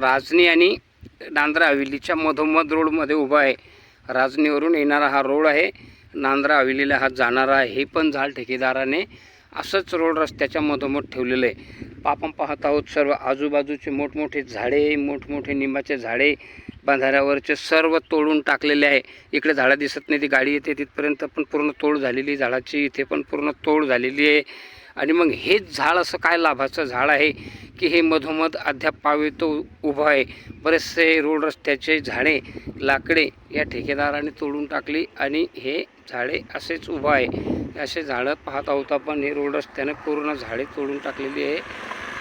राजनी आणि नांद्रा हवेलीच्या मधोमध रोडमध्ये उभा आहे. राजनीवरून येणारा हा रोड आहे. नांद्रा हवेलीला हा जाणारा आहे. हे पण झाड ठेकेदाराने असंच रोड रस्त्याच्या मधोमध ठेवलेलं आहे. आपण पाहत आहोत सर्व आजूबाजूचे मोठमोठे झाडे मोठमोठे निंबाचे झाडे बांधाऱ्यावरचे सर्व तोडून टाकलेले आहे. इकडे झाडं दिसत नाही ती गाडी येते तिथपर्यंत पण पूर्ण तोड झालेली झाडाची इथे पण पूर्ण तोड झालेली आहे. आणि मग हेच झाड असं काय लाभाचं झाड आहे की हे मधोमध अद्याप पावेतो उभं आहे? बरेचसे रोड रस्त्याचे झाडे लाकडे या ठेकेदाराने तोडून टाकली आणि हे झाडे असेच उभं आहे. असे झाडं पाहत आहोत आपण. हे रोड रस्त्याने पूर्ण झाडे तोडून टाकलेली आहे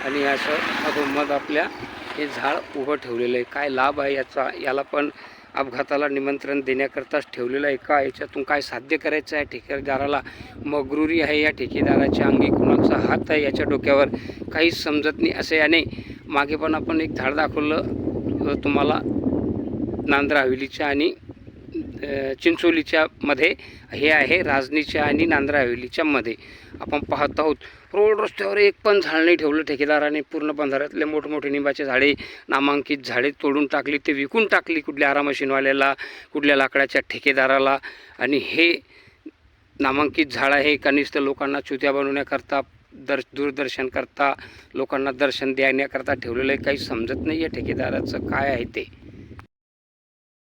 आणि असं मधोमध आपल्या हे झाड उभं ठेवलेलं आहे. काय लाभ आहे याचा? याला पण अपघाताला निमंत्रण देण्याकरताच ठेवलेलं आहे. का? याच्यातून काय साध्य करायचं आहे? ठेकेदाराला मगरुरी आहे. या ठेकेदाराच्या अंगी कुणाचा हात आहे? याच्या डोक्यावर काहीच समजत नाही असे याने मागे पण आपण एक झाड दाखवलं. तुम्हाला नांद्रा हवेलीच्या आणि चिंचोलीच्या मध्ये हे आहे. राजनीच्या आणि नांद्रा हवेलीच्या मध्ये. आपण पाहत आहोत. रोड रस्त्यावर एक पण झाड नाही ठेवलं ठेकेदाराने. पूर्ण बंधाऱ्यातले मोठमोठे निंबाचे झाडे नामांकित झाडे तोडून टाकली. ते विकून टाकली कुठल्या आरामशीनवाल्याला कुठल्या लाकडाच्या ठेकेदाराला. आणि हे नामांकित झाड आहे. कनिष्ठ लोकांना चुत्या बनवण्याकरता दर दूरदर्शन करता लोकांना दर्शन देण्याकरता ठेवलेलं आहे. काही समजत नाही आहे ठेकेदाराचं. काय आहे ते?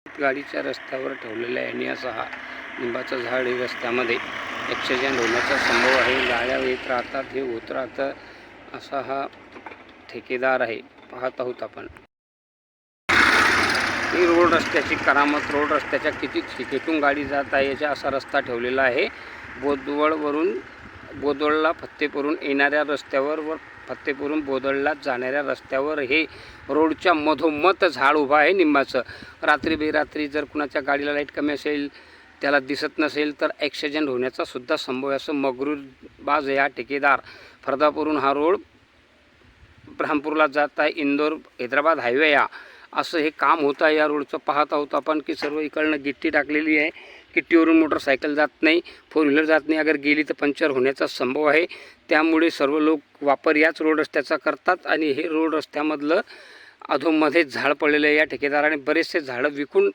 गाडीच्या रस्त्यावर ठेवलेलं आहे. आणि असा हा लिंबाचं झाड हे रस्त्यामध्ये ॲक्सिडेंट होण्याचा संभव आहे. गाड्या येत राहतात हे होत राहतं असा हा ठेकेदार आहे. पाहत आहोत आपण. ही रोड रस्त्याची करामत रोड रस्त्याच्या किती ठिकेतून गाडी जात आहे याचा असा रस्ता ठेवलेला आहे. बोदवळवरून बोदवळला फत्तेपुरून येणाऱ्या रस्त्यावर व फत्तेपुरून बोदळला जाणाऱ्या रस्त्यावर हे रोडच्या मधोमध झाड उभं आहे निंबाचं रात्री बेरात्री जर कुणाच्या गाडीला लाइट कमी असेल त्याला दिसत नसेल तर ॲक्सिडेंट होण्याचा सुद्धा संभव आहे. असं मगरूरबाज या ठेकेदार फरदापूरून हा रोड ब्रह्मपूरला जात आहे. इंदोर हैदराबाद हायवे या. असं हे काम होतं आहे या रोडचं. पाहत आहोत आपण की सर्व इकडनं गिट्टी टाकलेली आहे. गिट्टीवरून मोटरसायकल जात नाही. फोर व्हीलर जात नाही. अगर गेली तर पंक्चर होण्याचा संभव आहे. त्यामुळे सर्व लोक वापर याच रोड रस्त्याचा करतात आणि हे रोड रस्त्यामधलं अधोमध्ये झाड पडलेलं आहे. या ठेकेदाराने बरेचसे झाडं विकून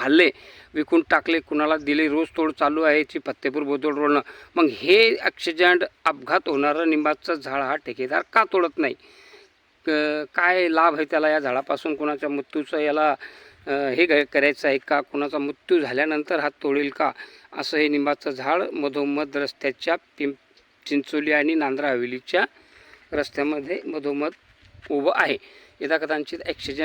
खाल्ले विकून टाकले कुणाला दिले रोज तोड चालू आहे ची फत्तेपूर बोदोड रोडनं. मग हे ॲक्सिडेंट अपघात होणारं निंबाचं झाड हा ठेकेदार का तोडत नाही? काय लाभ आहे त्याला या झाडापासून? कुणाच्या मृत्यूचं याला हे करायचं आहे का? कुणाचा मृत्यू झाल्यानंतर हा तोडेल का? असं हे निंबाचं झाड मधोमध रस्त्याच्या पिंप चिंचोली आणि नांद्रा हवेलीच्या रस्त्यामध्ये मधोमध उभं आहे. यदा कदाचित ॲक्सिडेंट